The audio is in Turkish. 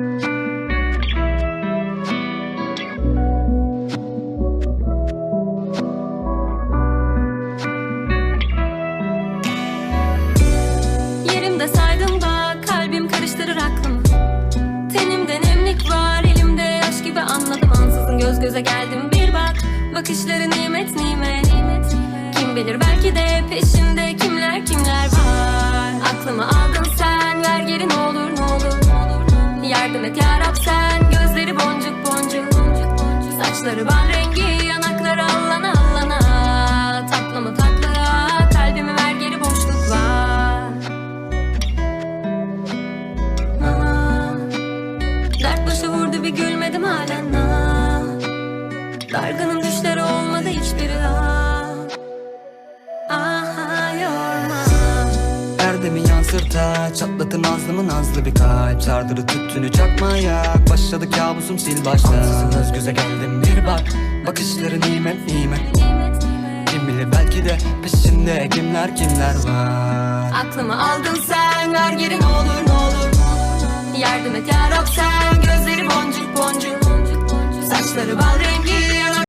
Yerimde saydım da kalbim karıştırır aklım Tenimde nemlik var elimde yaş gibi anladım. Ansızın göz göze geldim bir bak. Bakışları nimet nimet Kim bilir belki de peşinde kimler kimler var. Aklımı Yardım et yarab sen gözleri boncuk boncuk. Saçları bal rengi yanakları allana allana. Tatlı mı tatlı kalbimi ver geri boşluk var Aa, Dert başı vurdu bir gülmedim halen Erdemi yansırta Çatlatın nazlımı nazlı bir kalp. Sardırı tüttünü çakmaya Başladı kabusum sil başta Ansızın göz göze geldim bir bak Bakışları Nimet nimet Kim bilir belki de peşinde kimler kimler var. Aklımı aldın sen ver geri ne olur ne olur. Yardım et yarab sen gözleri boncuk boncuk. Saçları bal rengi